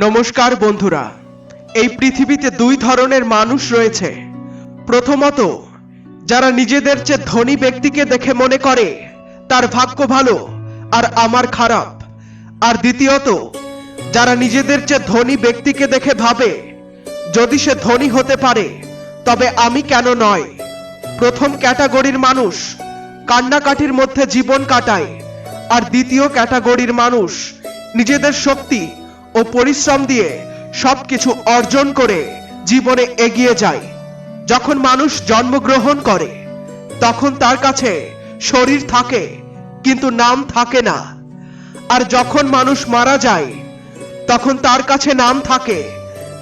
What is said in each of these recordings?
নমস্কার বন্ধুরা, এই পৃথিবীতে দুই ধরনের মানুষ রয়েছে। প্রথমত, যারা নিজেদের চেয়ে ধনী ব্যক্তিকে দেখে মনে করে, তার ভাগ্য ভালো আর আমার খারাপ। আর দ্বিতীয়ত, যারা নিজেদের চেয়ে ধনী ব্যক্তিকে দেখে ভাবে, যদি সে ধনী হতে পারে, তবে আমি কেন নয়? প্রথম ক্যাটাগরির মানুষ কান্নাকাটির মধ্যে জীবন কাটায়। আর দ্বিতীয় ক্যাটাগরির মানুষ নিজেদের শক্তি ও পরিশ্রম দিয়ে সবকিছু অর্জন করে জীবনে এগিয়ে যায়। যখন মানুষ জন্মগ্রহণ করে, তখন তার কাছে শরীর থাকে, কিন্তু নাম থাকে না। আর যখন মানুষ মারা যায়, তখন তার কাছে নাম থাকে,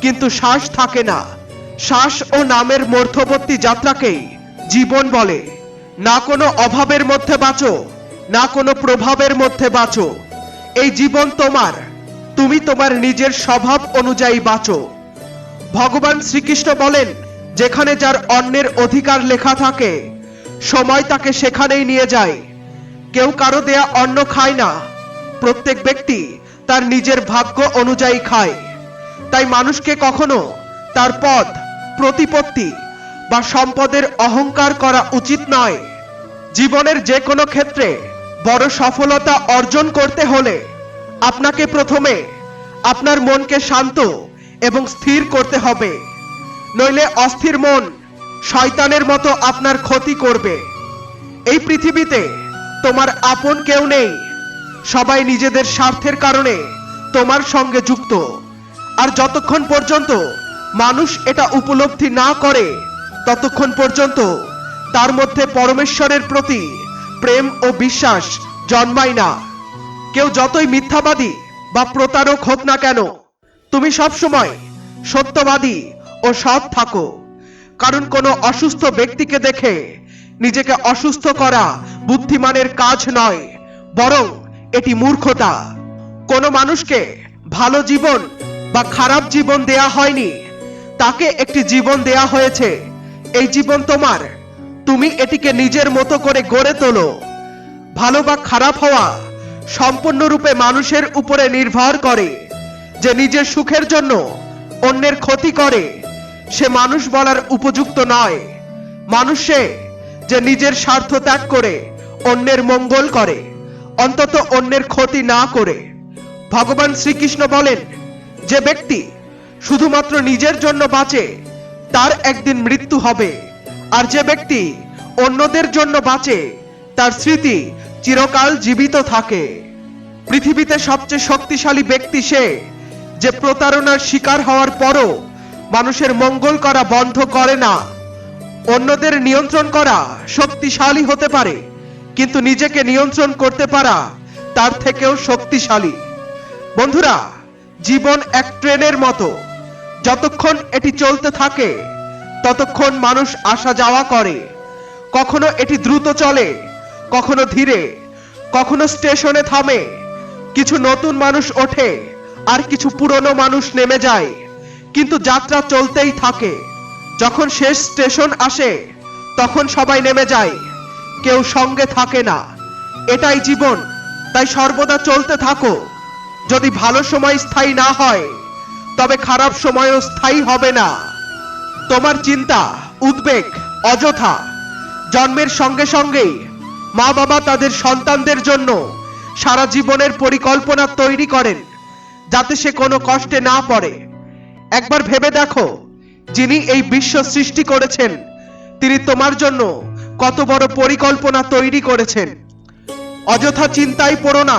কিন্তু শ্বাস থাকে না। শ্বাস ও নামের মধ্যবর্তী যাত্রাকেই জীবন বলে। না কোনো অভাবের মধ্যে বাঁচো, না কোনো প্রভাবের মধ্যে বাঁচো। এই জীবন তোমার তুমি তোমার নিজের স্বভাব অনুযায়ী বাঁচো। ভগবান শ্রীকৃষ্ণ বলেন, যেখানে যার অন্যের অধিকার লেখা থাকে, সময় তাকে সেখানেই নিয়ে যায়। কেউ কারও দেয়া অন্ন খায় না। প্রত্যেক ব্যক্তি তার নিজের ভাগ্য অনুযায়ী খায়। তাই মানুষকে কখনো তার পদ প্রতিপত্তি বা সম্পদের অহংকার করা উচিত নয়। জীবনের যে কোনো ক্ষেত্রে বড় সফলতা অর্জন করতে হলে আপনাকে প্রথমে আপনার মনকে শান্ত এবং স্থির করতে হবে। নইলে অস্থির মন শয়তানের মতো আপনার ক্ষতি করবে। এই পৃথিবীতে তোমার আপন কেউ নেই। সবাই নিজেদের স্বার্থের কারণে তোমার সঙ্গে যুক্ত। আর যতক্ষণ পর্যন্ত মানুষ এটা উপলব্ধি না করে, ততক্ষণ পর্যন্ত তার মধ্যে পরমেশ্বরের প্রতি প্রেম ও বিশ্বাস জন্মায় না। কেউ যতই মিথ্যাবাদী বা প্রতারক হোক না কেন, তুমি সবসময় সত্যবাদী ও সৎ থাকো। কারণ কোনো অসুস্থ ব্যক্তিকে দেখে নিজেকে অসুস্থ করা বুদ্ধিমানের কাজ নয়, বরং এটি মূর্খতা। কোনো মানুষকে ভালো জীবন বা খারাপ জীবন দেয়া হয়নি, তাকে একটি জীবন দেয়া হয়েছে। এই জীবন তোমার। তুমি এটিকে নিজের মতো করে গড়ে তোলো। ভালো বা খারাপ হওয়া সম্পূর্ণরূপে মানুষের উপরে নির্ভর করে। যে নিজের সুখের জন্য অন্যের ক্ষতি করে, সে মানুষ বলার উপযুক্ত নয়। মানুষ যে নিজের স্বার্থ ত্যাগ করে, অন্যের মঙ্গল করে, অন্তত অন্যের ক্ষতি না করে। ভগবান শ্রীকৃষ্ণ বলেন, যে ব্যক্তি শুধুমাত্র নিজের জন্য বাঁচে, তার একদিন মৃত্যু হবে। আর যে ব্যক্তি অন্যদের জন্য বাঁচে, তার স্মৃতি চিরকাল জীবিত থাকে। পৃথিবীতে সবচেয়ে শক্তিশালী ব্যক্তি সে, যে প্রতারণার শিকার হওয়ার পরও মানুষের মঙ্গল করা বন্ধ করে না। অন্যদের নিয়ন্ত্রণ করা শক্তিশালী হতে পারে, কিন্তু নিজেকে নিয়ন্ত্রণ করতে পারা তার থেকেও শক্তিশালী। বন্ধুরা, জীবন এক ট্রেনের মতো। যতক্ষণ এটি চলতে থাকে, ততক্ষণ মানুষ আসা যাওয়া করে। কখনো এটি দ্রুত চলে কখনো ধীরে, কখনো স্টেশনে থামে। কিছু নতুন মানুষ ওঠে, আর কিছু পুরনো মানুষ নেমে যায়। কিন্তু যাত্রা চলতেই থাকে। যখন শেষ স্টেশন আসে, তখন সবাই নেমে যায়। কেউ সঙ্গে থাকে না। এটাই জীবন। তাই সর্বদা চলতে থাকো। যদি ভালো সময় স্থায়ী না হয়, তবে খারাপ সময়ও স্থায়ী হবে না। তোমার চিন্তা, উদ্বেগ, অযথা, জন্মের সঙ্গে সঙ্গেই মা বাবা তাদের সন্তানদের জন্য সারা জীবনের পরিকল্পনা তৈরি করেন, যাতে সে কোনো কষ্টে না পড়ে। একবার ভেবে দেখো, যিনি এই বিশ্ব সৃষ্টি করেছেন, তিনি তোমার জন্য কত বড় পরিকল্পনা তৈরি করেছেন। অযথা চিন্তায় পড়ো না,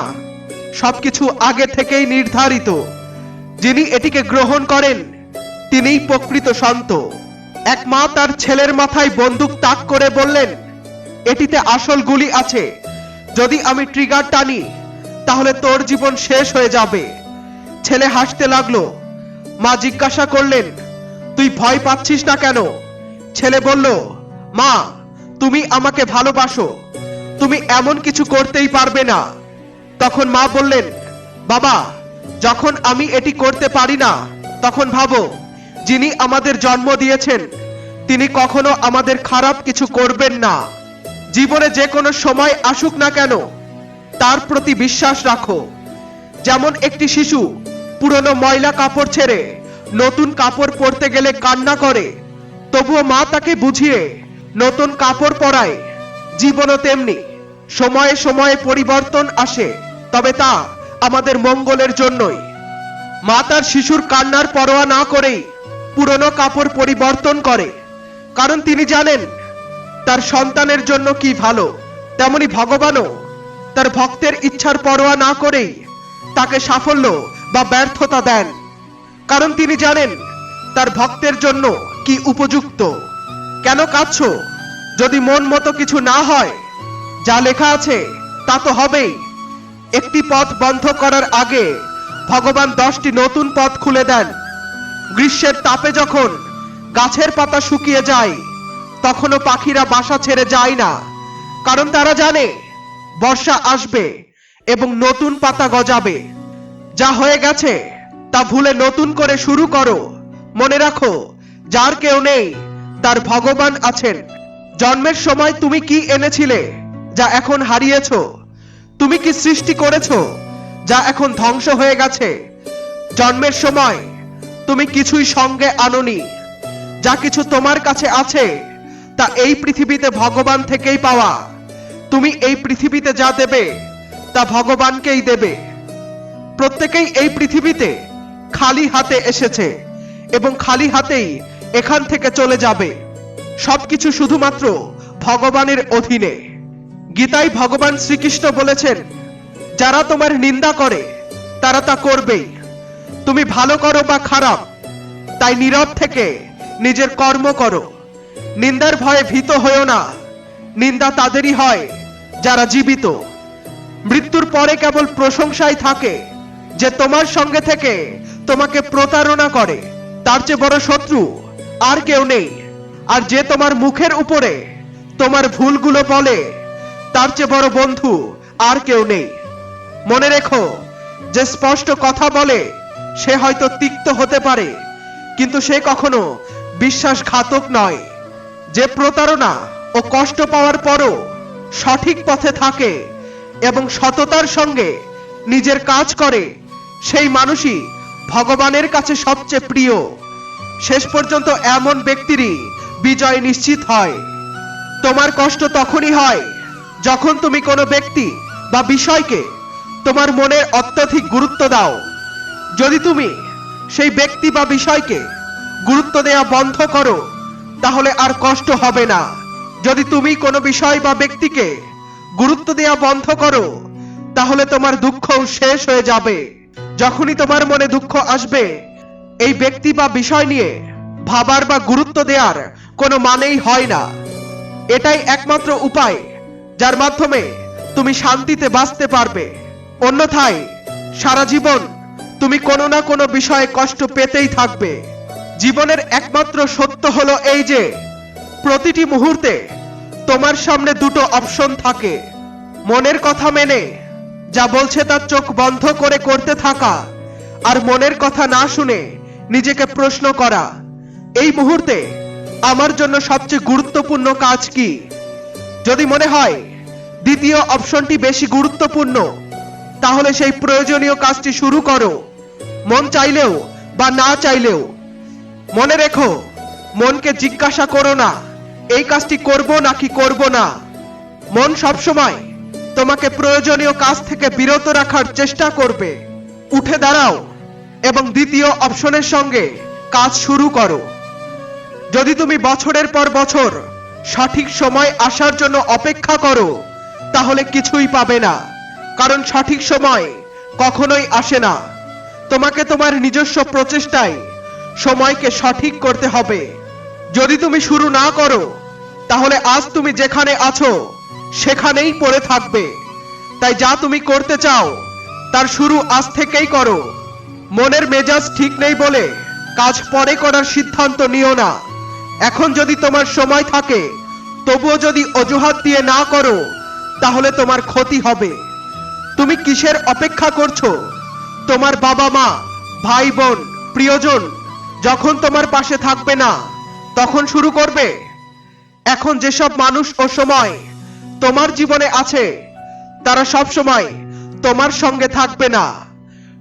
সবকিছু আগে থেকেই নির্ধারিত। যিনি এটিকে গ্রহণ করেন, তিনিই প্রকৃত সন্ত। এক মা তার ছেলের মাথায় বন্দুক তাক করে বললেন এটিতে আসল গুলি আছে। যদি আমি ট্রিগার টানি, তাহলে তোর জীবন শেষ হয়ে যাবে। ছেলে হাসতে লাগল। মা জিজ্ঞাসা করলেন, তুই ভয় পাচ্ছিস না কেন? ছেলে বলল, মা, তুমি আমাকে ভালোবাসো। তুমি এমন কিছু করতেই পারবে না। তখন মা বললেন, বাবা, যখন আমি এটি করতে পারি না, তখন ভাবো, যিনি আমাদের জন্ম দিয়েছেন, তিনি কখনো আমাদের খারাপ কিছু করবেন না। জীবনে যে কোনো সময় আসুক না কেন, তার প্রতি বিশ্বাস রাখো। যেমন একটি শিশু পুরনো ময়লা কাপড় ছেড়ে নতুন কাপড় পরতে গেলে কান্না করে, তবুও মা তাকে বুঝিয়ে নতুন কাপড় পরায়। জীবনও তেমনি, সময়ে সময়ে পরিবর্তন আসে, তবে তা আমাদের মঙ্গলের জন্যই। মা তার শিশুর কান্নার পরোয়া না করেই পুরনো কাপড় পরিবর্তন করে, কারণ তিনি জানেন তার সন্তানের জন্য কি ভালো? তেমনি ভগবানও তার ভক্তের ইচ্ছার পরোয়া না করেই তাকে সাফল্য বা ব্যর্থতা দেন। কারণ তিনি জানেন তার ভক্তের জন্য কি উপযুক্ত। কেন কাঁদছ? যদি মন মতো কিছু না হয়, যা লেখা আছে তা তো হবেই। একটি পথ বন্ধ করার আগে ভগবান দশটি নতুন পথ খুলে দেন। গ্রীষ্মের তাপে যখন গাছের পাতা শুকিয়ে যায় তখনও পাখিরা বাসা ছেড়ে যায় না। কারণ তারা জানে, বর্ষা আসবে এবং নতুন পাতা গজাবে। যা হয়ে গেছে, তা ভুলে নতুন করে শুরু করো। মনে রাখো, যার কেউ নেই, তার ভগবান আছেন। জন্মের সময় তুমি কি এনেছিলে, যা এখন হারিয়েছ? তুমি কি সৃষ্টি করেছ, যা এখন ধ্বংস হয়ে গেছে? জন্মের সময় তুমি কিছুই সঙ্গে আনোনি। যা কিছু তোমার কাছে আছে তা এই পৃথিবীতে ভগবান থেকেই পাওয়া। তুমি এই পৃথিবীতে যা দেবে, তা ভগবানকেই দেবে। প্রত্যেকেই এই পৃথিবীতে খালি হাতে এসেছে এবং খালি হাতেই এখান থেকে চলে যাবে। সবকিছু শুধুমাত্র ভগবানের অধীনে। গীতায় ভগবান শ্রীকৃষ্ণ বলেছেন, যারা তোমার নিন্দা করে, তারা তা করবেই। তুমি ভালো করো বা খারাপ, তাই নীরব থেকে নিজের কর্ম করো। নিন্দার ভয়ে ভীত হয়েও না। নিন্দা তাদেরই হয়, যারা জীবিত। মৃত্যুর পরে কেবল প্রশংসাই থাকে যে তোমার সঙ্গে থেকে তোমাকে প্রতারণা করে। তার চেয়ে বড় শত্রু আর কেউ নেই। আর যে তোমার মুখের উপরে তোমার ভুলগুলো বলে, তার চেয়ে বড় বন্ধু আর কেউ নেই। মনে রেখো, যে স্পষ্ট কথা বলে, সে হয়তো তিক্ত হতে পারে, কিন্তু সে কখনো বিশ্বাসঘাতক নয়। যে প্রতারণা ও কষ্ট পাওয়ার পরও সঠিক পথে থাকে এবং সততার সঙ্গে নিজের কাজ করে, সেই মানুষই ভগবানের কাছে সবচেয়ে প্রিয়। শেষ পর্যন্ত এমন ব্যক্তিরই বিজয় নিশ্চিত হয়। তোমার কষ্ট তখনই হয় যখন তুমি কোনো ব্যক্তি বা বিষয়কে তোমার মনের অত্যধিক গুরুত্ব দাও। যদি তুমি সেই ব্যক্তি বা বিষয়কে গুরুত্ব দেওয়া বন্ধ করো তাহলে আর কষ্ট হবে না। যদি তুমি কোনো বিষয় বা ব্যক্তিকে গুরুত্ব দেওয়া বন্ধ করো, তাহলে তোমার দুঃখ শেষ হয়ে যাবে। যখনই তোমার মনে দুঃখ আসবে, এই ব্যক্তি বা বিষয় নিয়ে ভাবার বা গুরুত্ব দেওয়ার কোনো মানেই হয় না। এটাই একমাত্র উপায়, যার মাধ্যমে তুমি শান্তিতে বাঁচতে পারবে। অন্যথায় সারা জীবন তুমি কোনো না কোনো বিষয়ে কষ্ট পেতেই থাকবে। জীবনের একমাত্র সত্য হলো এই যে, প্রতিটি মুহূর্তে তোমার সামনে দুটো অপশন থাকে। মনের কথা মেনে, যা বলছে তার চোখ বন্ধ করে করতে থাকা, আর মনের কথা না শুনে নিজেকে প্রশ্ন করা। এই মুহূর্তে আমার জন্য সবচেয়ে গুরুত্বপূর্ণ কাজ কি? যদি মনে হয় দ্বিতীয় অপশনটি বেশি গুরুত্বপূর্ণ, তাহলে সেই প্রয়োজনীয় কাজটি শুরু করো। মন চাইলেও বা না চাইলেও মনে রেখো, মনকে জিজ্ঞাসা করো না, এই কাজটি করব নাকি করব না। মন সবসময় তোমাকে প্রয়োজনীয় কাজ থেকে বিরত রাখার চেষ্টা করবে। উঠে দাঁড়াও এবং দ্বিতীয় অপশনের সঙ্গে কাজ শুরু করো। যদি তুমি বছরের পর বছর সঠিক সময় আসার জন্য অপেক্ষা করো, তাহলে কিছুই পাবে না, কারণ সঠিক সময় কখনোই আসে না। তোমাকে তোমার নিজস্ব প্রচেষ্টায় সময়কে সঠিক করতে হবে। যদি তুমি শুরু না করো, তাহলে আজ তুমি যেখানে আছো, সেখানেই পড়ে থাকবে। তাই যা তুমি করতে চাও, তার শুরু আজ থেকেই করো। মনের মেজাজ ঠিক নেই বলে কাজ পরে করার সিদ্ধান্ত নিও না। এখন যদি তোমার সময় থাকে, তবুও যদি অজুহাত দিয়ে না করো, তাহলে তোমার ক্ষতি হবে। তুমি কিসের অপেক্ষা করছ? তোমার বাবা মা ভাই বোন প্রিয়জন যখন তোমার পাশে থাকবে না, তখন শুরু করবে। এখন যেসব মানুষ ও সময় তোমার জীবনে আছে, তারা সব সময় তোমার সঙ্গে থাকবে না।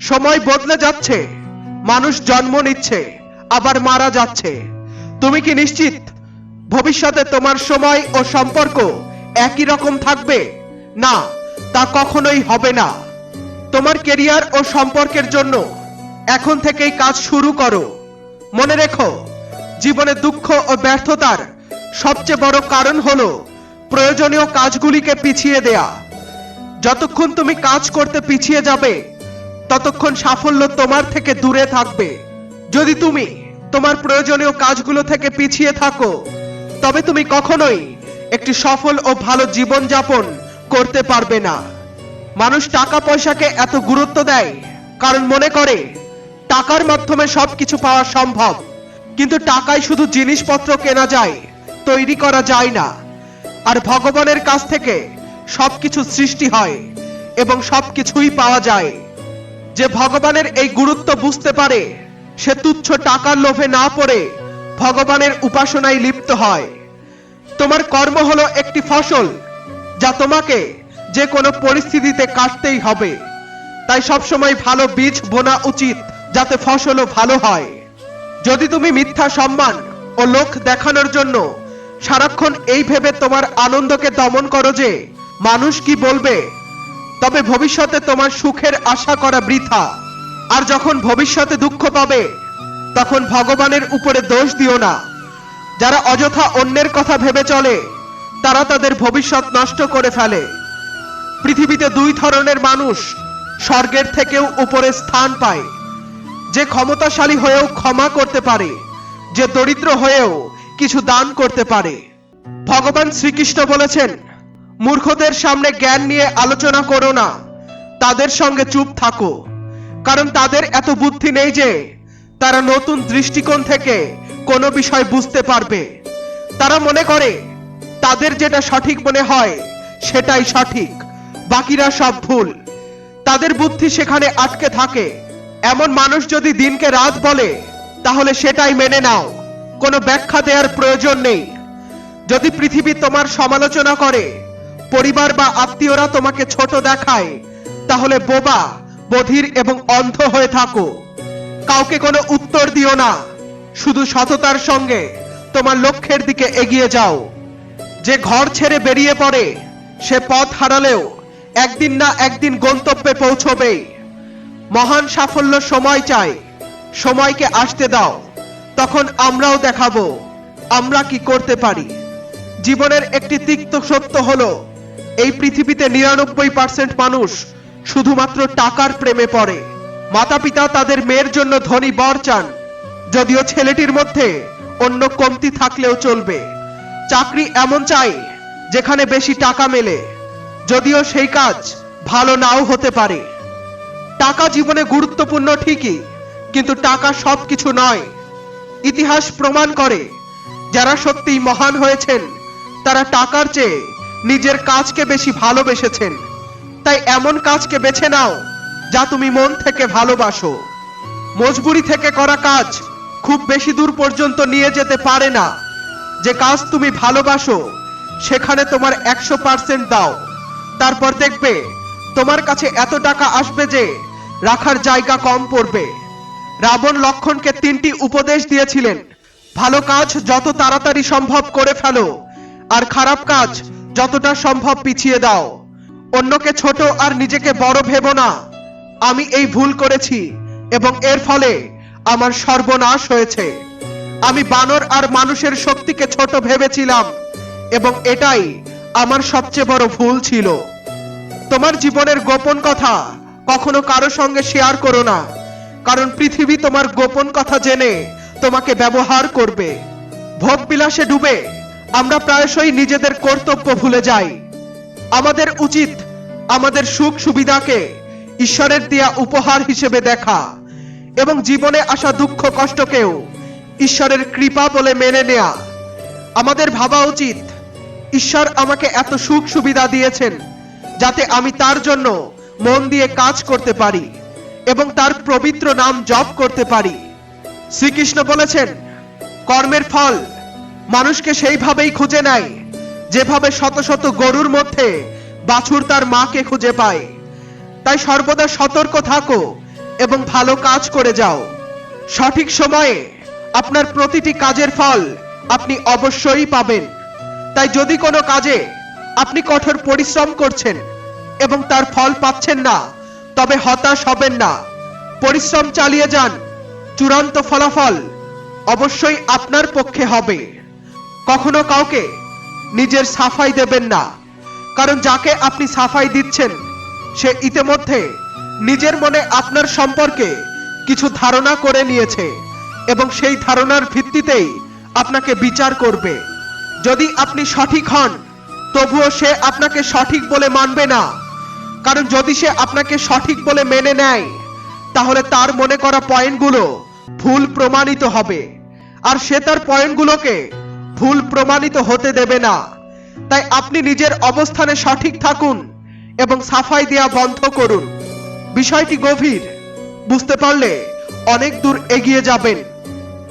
সময় বদলে যাচ্ছে, মানুষ জন্ম নিচ্ছে, আবার মারা যাচ্ছে। তুমি কি নিশ্চিত ভবিষ্যতে তোমার সময় ও সম্পর্ক একই রকম থাকবে? না, তা কখনোই হবে না। তোমার কেরিয়ার ও সম্পর্কের জন্য এখন থেকেই কাজ শুরু করো। মনে রেখো, জীবনে দুঃখ ও ব্যর্থতার সবচেয়ে বড় কারণ হলো প্রয়োজনীয় কাজগুলিকে পিছিয়ে দেয়া। যতক্ষণ তুমি কাজ করতে পিছিয়ে যাবে, ততক্ষণ সাফল্য তোমার থেকে দূরে থাকবে। যদি তুমি তোমার প্রয়োজনীয় কাজগুলো থেকে পিছিয়ে থাকো, তবে তুমি কখনোই একটি সফল ও ভালো জীবন যাপন করতে পারবে না। মানুষ টাকা পয়সাকে এত গুরুত্ব দেয়, কারণ মনে করে টাকার মাধ্যমে সবকিছু পাওয়া সম্ভব। কিন্তু টাকায় শুধু জিনিসপত্র কেনা যায়, তৈরি করা যায় না। আর ভগবানের কাছ থেকে সবকিছু সৃষ্টি হয় এবং সবকিছুই পাওয়া যায়। যে ভগবানের এই গুরুত্ব বুঝতে পারে, সে তুচ্ছ টাকার লোভে না পড়ে ভগবানের উপাসনায় লিপ্ত হয়। তোমার কর্ম হলো একটি ফসল, যা তোমাকে যে কোনো পরিস্থিতিতে কাটতেই হবে। তাই সবসময় ভালো বীজ বোনা উচিত। যাতে ফসলও ভালো হয়। যদি তুমি মিথ্যা সম্মান ও লোক দেখানোর জন্য সারাক্ষণ এই ভেবে তোমার আনন্দকে দমন করো যে মানুষ কি বলবে, তবে ভবিষ্যতে তোমার সুখের আশা করা বৃথা। আর যখন ভবিষ্যতে দুঃখ পাবে, তখন ভগবানের উপরে দোষ দিও না। যারা অযথা অন্যের কথা ভেবে চলে, তারা তাদের ভবিষ্যৎ নষ্ট করে ফেলে। পৃথিবীতে দুই ধরনের মানুষ স্বর্গের থেকেও উপরে স্থান পায়। যে ক্ষমতাশালী হয়েও ক্ষমা করতে পারে, যে দরিদ্র হয়েও কিছু দান করতে পারে। ভগবান শ্রীকৃষ্ণ বলেছেন, মূর্খদের সামনে জ্ঞান নিয়ে আলোচনা করো না, তাদের সঙ্গে চুপ থাকো, কারণ তাদের এত বুদ্ধি নেই যে তারা নতুন দৃষ্টিকোণ থেকে কোনো বিষয় বুঝতে পারবে। তারা মনে করে, তাদের যেটা সঠিক মনে হয়, সেটাই সঠিক, বাকিরা সব ভুল। তাদের বুদ্ধি সেখানে আটকে থাকে এমন মানুষ যদি দিনকে রাত বলে, তাহলে সেটাই মেনে নাও। কোনো ব্যাখ্যা দেওয়ার প্রয়োজন নেই। যদি পৃথিবী তোমার সমালোচনা করে, পরিবার বা আত্মীয়রা তোমাকে ছোট দেখায়, তাহলে বোবা, বধির এবং অন্ধ হয়ে থাকো। কাউকে কোনো উত্তর দিও না। শুধু সততার সঙ্গে তোমার লক্ষ্যের দিকে এগিয়ে যাও। যে ঘর ছেড়ে বেরিয়ে পড়ে, সে পথ হারালেও একদিন না একদিন গন্তব্যে পৌঁছবেই। মহান সাফল্য সময় চাই। সময়কে আসতে দাও। তখন আমরাও দেখাবো। আমরা কি করতে পারি? জীবনের একটি তিক্ত সত্য হলো, এই পৃথিবীতে নিরানব্বই পার্সেন্ট মানুষ শুধুমাত্র টাকার প্রেমে পড়ে। মাতা পিতা তাদের মেয়ের জন্য ধনী বর চান, যদিও ছেলেটির মধ্যে অন্য কমতি থাকলেও চলবে। চাকরি এমন চাই, যেখানে বেশি টাকা মেলে, যদিও সেই কাজ ভালো নাও হতে পারে। টাকা জীবনে গুরুত্বপূর্ণ ঠিকই, কিন্তু টাকা সবকিছু নয়। ইতিহাস প্রমাণ করে, যারা সত্যিই মহান হয়েছেন, তারা টাকার চেয়ে নিজের কাজকে বেশি ভালোবেসেছেন। তাই এমন কাজকে বেছে নাও, যা তুমি মন থেকে ভালোবাসো। মজবুরি থেকে করা কাজ খুব বেশি দূর পর্যন্ত নিয়ে যেতে পারে না। যে কাজ তুমি ভালোবাসো, সেখানে তোমার একশো পার্সেন্ট দাও। তারপর দেখবে তোমার কাছে এত টাকা আসবে যে রাখার জায়গা কম পড়বে। রাবণ লক্ষণকে তিনটি উপদেশ দিয়েছিলেন। ভালো কাজ যত তাড়াতাড়ি সম্ভব করে ফেলো, আর খারাপ কাজ যতটা সম্ভব পিছিয়ে দাও। অন্যকে ছোট আর নিজেকে বড় ভেবো না। আমি এই ভুল করেছি, এবং এর ফলে আমার সর্বনাশ হয়েছে। আমি বানর আর মানুষের শক্তিকে ছোট ভেবেছিলাম, এবং এটাই আমার সবচেয়ে বড় ভুল ছিল। তোমার জীবনের গোপন কথা কখনো কারও সঙ্গে শেয়ার করো না। কারণ পৃথিবী তোমার গোপন কথা জেনে তোমাকে ব্যবহার করবে। ভোগ বিলাসে ডুবে আমরা প্রায়শই নিজেদের কর্তব্য ভুলে যাই। আমাদের উচিত আমাদের সুখ সুবিধাকে ঈশ্বরের দেয়া উপহার হিসেবে দেখা এবং জীবনে আসা দুঃখ কষ্টকেও ঈশ্বরের কৃপা বলে মেনে নেয়া। আমাদের ভাবা উচিত, ঈশ্বর আমাকে এত সুখ সুবিধা দিয়েছেন যাতে আমি তার জন্য মন দিয়ে কাজ করতে পারি এবং তার পবিত্র নাম জপ করতে পারি। শ্রীকৃষ্ণ বলেছেন, কর্মের ফল মানুষকে সেইভাবেই খুঁজে নেয়, যেভাবে শত শত গরুর মধ্যে বাছুর তার মাকে খুঁজে পায়। তাই সর্বদা সতর্ক থাকো এবং ভালো কাজ করে যাও। সঠিক সময়ে আপনার প্রতিটি কাজের ফল আপনি অবশ্যই পাবেন। তাই যদি কোনো কাজে আপনি কঠোর পরিশ্রম করছেন এবং তার ফল পাচ্ছেন না, তবে হতাশ হবেন না। পরিশ্রম চালিয়ে যান, চূড়ান্ত ফলাফল অবশ্যই আপনার পক্ষে হবে। কখনো কাউকে নিজের সাফাই দেবেন না, কারণ যাকে আপনি সাফাই দিচ্ছেন, সে ইতিমধ্যে নিজের মনে আপনার সম্পর্কে কিছু ধারণা করে নিয়েছে এবং সেই ধারণার ভিত্তিতেই আপনাকে বিচার করবে। যদি আপনি সঠিক হন তবুও সে আপনাকে সঠিক বলে মানবে না। কারণ যদি সে আপনাকে সঠিক বলে মেনে নেয়, তাহলে তার মনে করা পয়েন্টগুলো ভুল প্রমাণিত হবে। আর সে তার পয়েন্টগুলোকে ভুল প্রমাণিত হতে দেবে না। তাই আপনি নিজের অবস্থানে সঠিক থাকুন এবং সাফাই দেওয়া বন্ধ করুন। বিষয়টি গভীর। বুঝতে পারলে অনেক দূর এগিয়ে যাবেন।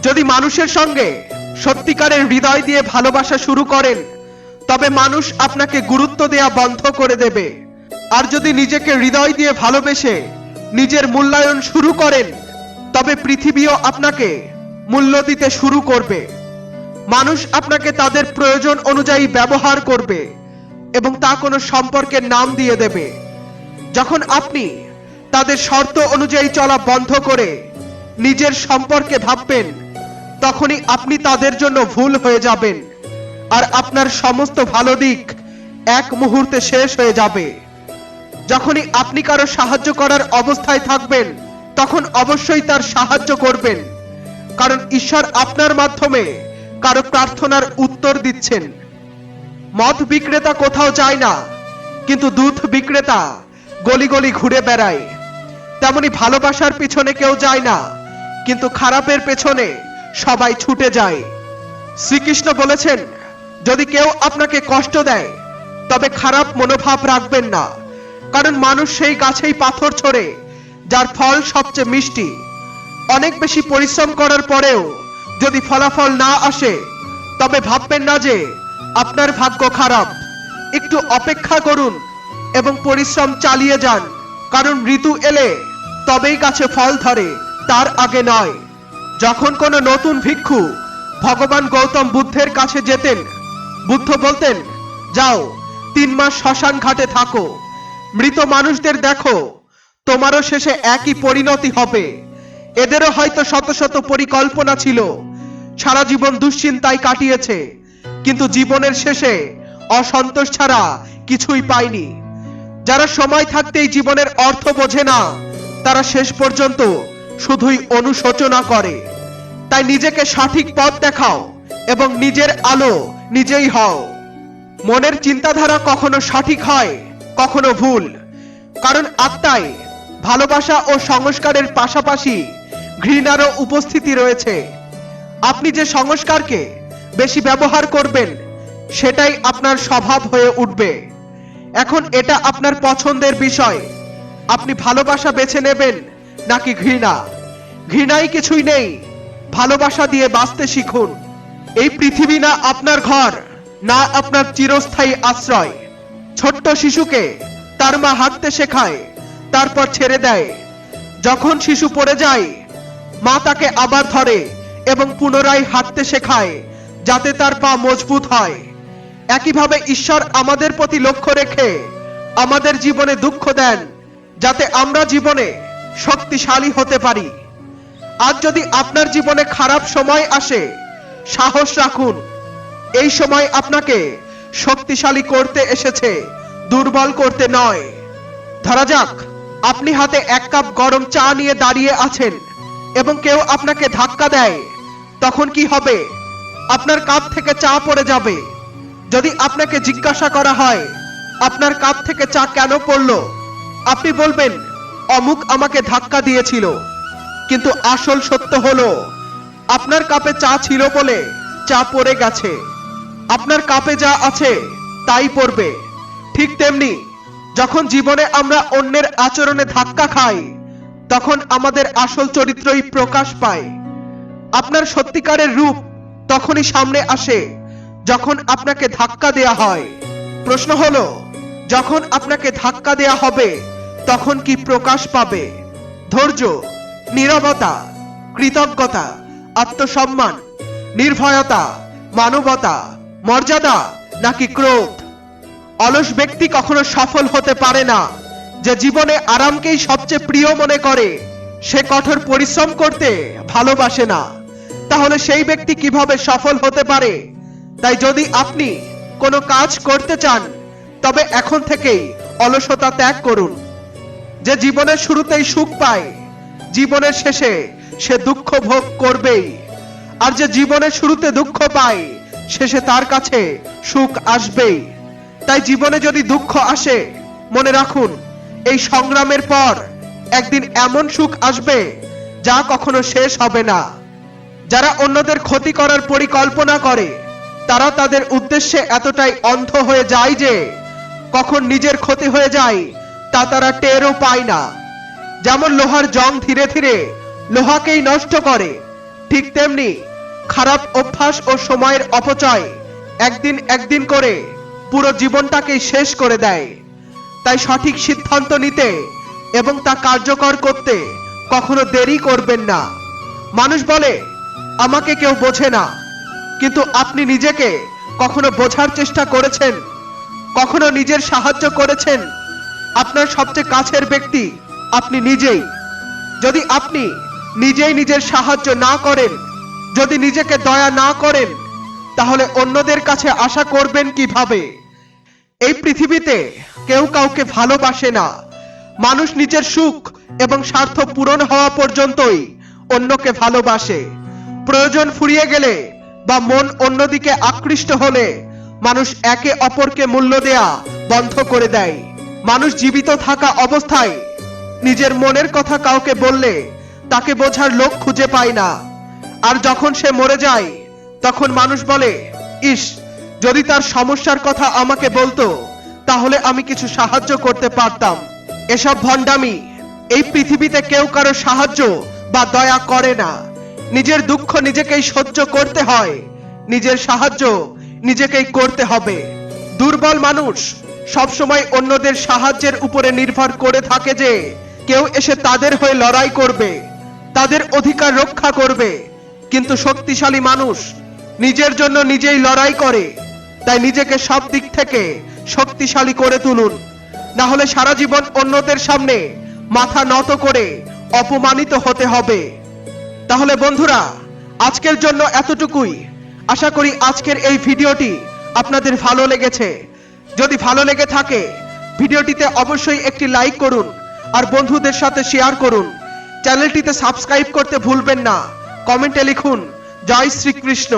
যদি মানুষের সঙ্গে সত্যিকারের হৃদয় দিয়ে ভালোবাসা শুরু করেন তবে মানুষ আপনাকে গুরুত্ব দেয়া বন্ধ করে দেবে। আর যদি নিজেকে হৃদয় দিয়ে ভালোবেসে নিজের মূল্যায়ন শুরু করেন, তবে পৃথিবীও আপনাকে মূল্য দিতে শুরু করবে। মানুষ আপনাকে তাদের প্রয়োজন অনুযায়ী ব্যবহার করবে এবং তা কোনো সম্পর্কের নাম দিয়ে দেবে। যখন আপনি তাদের শর্ত অনুযায়ী চলা বন্ধ করে নিজের সম্পর্কে ভাববেন, তখনই আপনি তাদের জন্য ভুল হয়ে যাবেন। আর আপনার সমস্ত ভালো দিক এক মুহূর্তে শেষ হয়ে যাবে। যখনই আপনি কারও সাহায্য করার অবস্থায় থাকবেন, তখন অবশ্যই তার সাহায্য করবেন। কারণ ঈশ্বর আপনার মাধ্যমে কারও প্রার্থনার উত্তর দিচ্ছেন। মদ বিক্রেতা কোথাও যায় না, কিন্তু দুধ বিক্রেতা গলি গলি ঘুরে বেড়ায়। তেমনি ভালোবাসার পিছনে কেউ যায় না, কিন্তু খারাপের পেছনে সবাই ছুটে যায়। শ্রীকৃষ্ণ বলেছেন যদি কেউ আপনাকে কষ্ট দেয়, তবে খারাপ মনোভাব রাখবেন না। কারণ মানুষ সেই গাছেই পাথর ছড়ে, যার ফল সবচেয়ে মিষ্টি। অনেক বেশি পরিশ্রম করার পরেও যদি ফলাফল না আসে, তবে ভাববেন না যে আপনার ভাগ্য খারাপ। একটু অপেক্ষা করুন এবং পরিশ্রম চালিয়ে যান, কারণ ঋতু এলে তবেই গাছে ফল ধরে, তার আগে নয়। যখন কোনো নতুন ভিক্ষু ভগবান গৌতম বুদ্ধের কাছে যেতেন বুদ্ধ বলতেন, যাও, তিন মাস শ্মশান ঘাটে থাকো। মৃত মানুষদের দেখো, তোমারও শেষে একই পরিণতি হবে। এদেরও হয়তো শত শত পরিকল্পনা ছিল। সারা জীবন দুশ্চিন্তায় কাটিয়েছে, কিন্তু জীবনের শেষে অসন্তোষ ছাড়া কিছুই পায়নি। যারা সময় থাকতেই জীবনের অর্থ বোঝে না, তারা শেষ পর্যন্ত শুধুই অনুশোচনা করে। তাই নিজেকে সঠিক পথ দেখাও। এবং নিজের আলো নিজেই হও। মনের চিন্তাধারা কখনো সঠিক হয়, কখনো ভুল। কারণ আত্মায় ভালোবাসা ও সংস্কারের পাশাপাশি ঘৃণারও উপস্থিতি রয়েছে। আপনি যে সংস্কারকে বেশি ব্যবহার করবেন, সেটাই আপনার স্বভাব হয়ে উঠবে। এখন এটা আপনার পছন্দের বিষয়। আপনি ভালোবাসা বেছে নেবেন নাকি ঘৃণা? ঘৃণাই কিছুই নেই, ভালোবাসা দিয়ে বাঁচতে শিখুন। এই পৃথিবী না আপনার ঘর, না আপনার চিরস্থায়ী আশ্রয়। ছোট্ট শিশুকে তার মা হাঁটতে শেখায়, তারপর ছেড়ে দেয়। যখন শিশু পড়ে যায়, মা তাকে আবার ধরে এবং পুনরায় হাঁটতে শেখায়, যাতে তার পা মজবুত হয়। একইভাবে ঈশ্বর আমাদের প্রতি লক্ষ্য রেখে আমাদের জীবনে দুঃখ দেন, যাতে আমরা জীবনে শক্তিশালী হতে পারি। আজ যদি আপনার জীবনে খারাপ সময় আসে সাহস রাখুন। এই সময় আপনাকে শক্তিশালী করতে এসেছে, দুর্বল করতে নয়। ধরা যাক, আপনি হাতে এক কাপ গরম চা নিয়ে দাঁড়িয়ে আছেন এবং কেউ আপনাকে ধাক্কা দেয়, তখন কি হবে? আপনার কাপ থেকে চা পড়ে যাবে। যদি আপনাকে জিজ্ঞাসা করা হয়, আপনার কাপ থেকে চা কেন পড়ল? আপনি বলবেন, অমুক আমাকে ধাক্কা দিয়েছিল। কিন্তু আসল সত্য হলো আপনার কাপে চা ছিল বলে চা পড়ে গেছে। আপনার কাপে যা আছে, তাই পড়বে। ঠিক তেমনি, যখন জীবনে আমরা অন্যের আচরণে ধাক্কা খাই, তখন আমাদের আসল চরিত্রই প্রকাশ পায়। আপনার সত্যিকারের রূপ তখনই সামনে আসে, যখন আপনাকে ধাক্কা দেয়া হয়। প্রশ্ন হলো, যখন আপনাকে ধাক্কা দেয়া হবে, তখন কি প্রকাশ পাবে? ধৈর্য, নীরবতা, কৃতজ্ঞতা আত্মসম্মান, নির্ভয়তা, মানবতা, মর্যাদা নাকি ক্রোধ? অলস ব্যক্তি কখনো সফল হতে পারে না। যে জীবনে আরামকেই সবচেয়ে প্রিয় মনে করে, সে কঠোর পরিশ্রম করতে ভালোবাসে না। তাহলে সেই ব্যক্তি কীভাবে সফল হতে পারে? তাই যদি আপনি কোনো কাজ করতে চান, তবে এখন থেকেই অলসতা ত্যাগ করুন। যে জীবনের শুরুতেই সুখ পায়, জীবনের শেষে সে দুঃখ ভোগ করবেই। আর যে জীবনের শুরুতে দুঃখ পায়, শেষে তার কাছে সুখ আসবেই। তাই জীবনে যদি দুঃখ আসে, মনে রাখুন, এই সংগ্রামের পর একদিন এমন সুখ আসবে যা কখনো শেষ হবে না। যারা অন্যদের ক্ষতি করার পরিকল্পনা করে তারা তাদের উদ্দেশ্যে এতটাই অন্ধ হয়ে যায় যে, কখন নিজের ক্ষতি হয়ে যায়, তা তারা টেরও পায় না। যেমন লোহার জং ধীরে ধীরে লোহাকেই নষ্ট করে। ঠিক তেমনি খারাপ অভ্যাস ও সময়ের অপচয় একদিন একদিন করে পুরো জীবনটাকেই শেষ করে দেয়। তাই সঠিক সিদ্ধান্ত নিতে এবং তা কার্যকর করতে কখনো দেরি করবেন না। মানুষ বলে, আমাকে কেউ বোঝে না। কিন্তু আপনি নিজেকে কখনো বোঝার চেষ্টা করেছেন? কখনো নিজের সাহায্য করেছেন? আপনার সবচেয়ে কাছের ব্যক্তি আপনি নিজেই। যদি আপনি নিজেই নিজের সাহায্য না করেন। যদি নিজেকে দয়া না করেন, তাহলে অন্যদের কাছে আশা করবেন কীভাবে? এই পৃথিবীতে কেউ কাউকে ভালোবাসে না। মানুষ নিজের সুখ এবং স্বার্থ পূরণ হওয়া পর্যন্তই অন্যকে ভালোবাসে। প্রয়োজন ফুরিয়ে গেলে বা মন অন্যদিকে আকৃষ্ট হলে মানুষ একে অপরকে মূল্য দেয়া বন্ধ করে দেয়। মানুষ জীবিত থাকা অবস্থায় নিজের মনের কথা কাউকে বললে তাকে বোঝার লোক খুঁজে পায় না। আর যখন সে মরে যায়, তখন মানুষ বলে, ইস, যদি তার সমস্যার কথা আমাকে বলতো, তাহলে আমি কিছু সাহায্য করতে পারতাম। এসব ভণ্ডামি, এই পৃথিবীতে কেউ কারও সাহায্য বা দয়া করে না। নিজের দুঃখ নিজেকেই সহ্য করতে হয়, নিজের সাহায্য নিজেকেই করতে হবে। দুর্বল মানুষ সবসময় অন্যদের সাহায্যের উপরে নির্ভর করে থাকে যে, কেউ এসে তাদের হয়ে লড়াই করবে। তাদের অধিকার রক্ষা করবে। কিন্তু শক্তিশালী মানুষ নিজের জন্য নিজেই লড়াই করে। তাই নিজেকে সব দিক থেকে শক্তিশালী করে তুলুন। না হলে সারা জীবন অন্যদের সামনে মাথা নত করে অপমানিত হতে হবে। তাহলে বন্ধুরা, আজকের জন্য এতটুকুই। আশা করি আজকের এই ভিডিওটি আপনাদের ভালো লেগেছে। যদি ভালো লেগে থাকে, ভিডিওটিতে অবশ্যই একটি লাইক করুন আর বন্ধুদের সাথে শেয়ার করুন। চ্যানেলটিতে সাবস্ক্রাইব করতে ভুলবেন না। কমেন্টে লিখুন জয় শ্রীকৃষ্ণ।